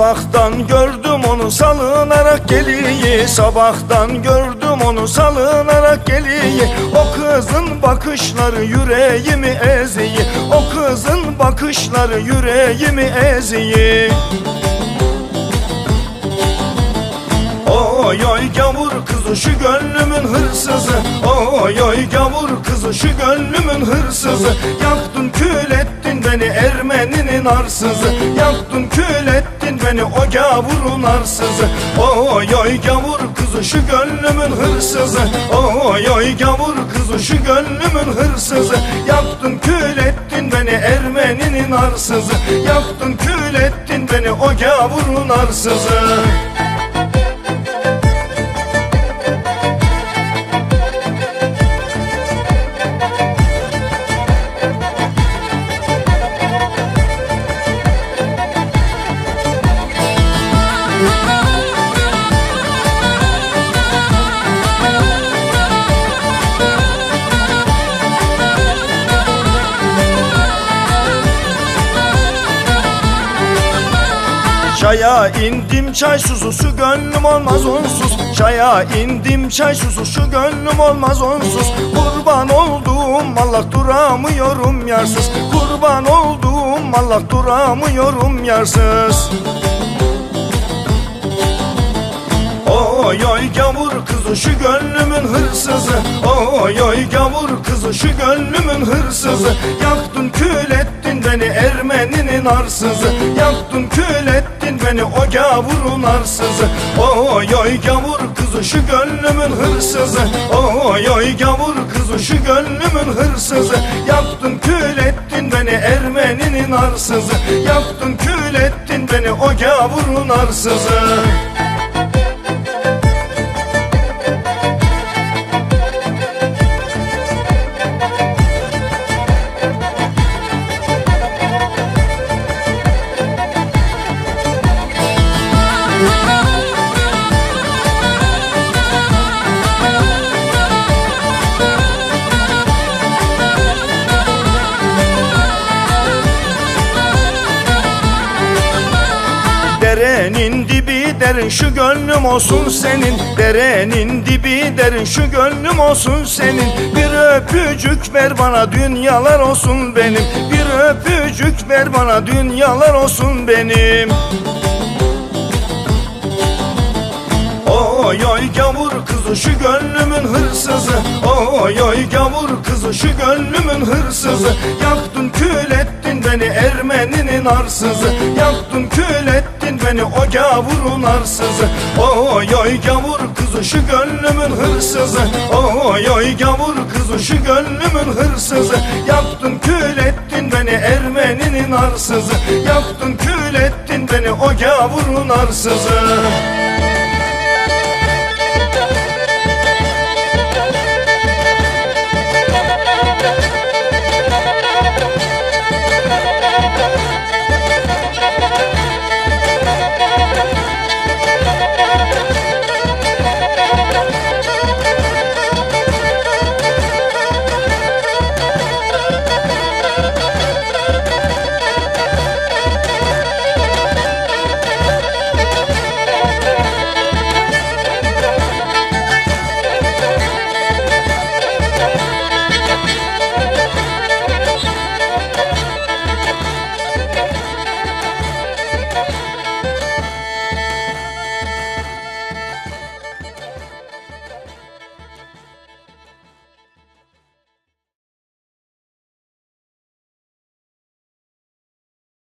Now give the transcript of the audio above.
Sabahtan gördüm onu salınarak geliyi. Sabahtan gördüm onu salınarak geliyi. O kızın bakışları yüreğimi eziyi. O kızın bakışları yüreğimi eziyi. Oy oy gavur kızı şu gönlümün hırsızı. Oy oy gavur kızı şu gönlümün hırsızı. Yaktın kül ettin beni Ermeninin arsızı. Yaktın kül ettin beni o gavurun arsızı. Oy oy gavur kızı şu gönlümün hırsızı. Oy oy gavur kızı şu gönlümün hırsızı. Yaktın kül ettin beni Ermeninin arsızı. Yaktın kül ettin beni o gavurun arsızı Çaya indim çay suzu şu gönlüm olmaz onsuz. Çaya indim çay suzu şu gönlüm olmaz onsuz. Kurban olduğum Allah duramıyorum yarsız. Kurban olduğum Allah duramıyorum yarsız Oy oy gavur kızı şu gönlümün hırsızı. Oy oy gavur kızı şu gönlümün hırsızı. Yaktın kül ettin beni Ermeninin arsızı. Yaktın kül ettin beni o gavurun arsızı. Oy oy gavur kızı şu gönlümün hırsızı. Oy oy gavur kızı şu gönlümün hırsızı. Yaktın kül ettin beni Ermeninin arsızı. Yaktın kül ettin beni o gavurun arsızı derin şu gönlüm olsun senin. Derenin dibi derin şu gönlüm olsun senin. Bir öpücük ver bana dünyalar olsun benim. Bir öpücük ver bana dünyalar olsun benim. Oy oy gavur kızı şu gönlümün hırsızı. Oy oy gavur kızı şu gönlümün hırsızı. Yaktın kül ettin beni Ermeninin arsızı. Yaktın kül ettin o gavurun arsızı Oy oy gavur kızı şu gönlümün hırsızı. Oy oy gavur kızı şu gönlümün hırsızı. Yaktın kül ettin beni Ermeninin arsızı. Yaktın kül ettin beni o gavurun arsızı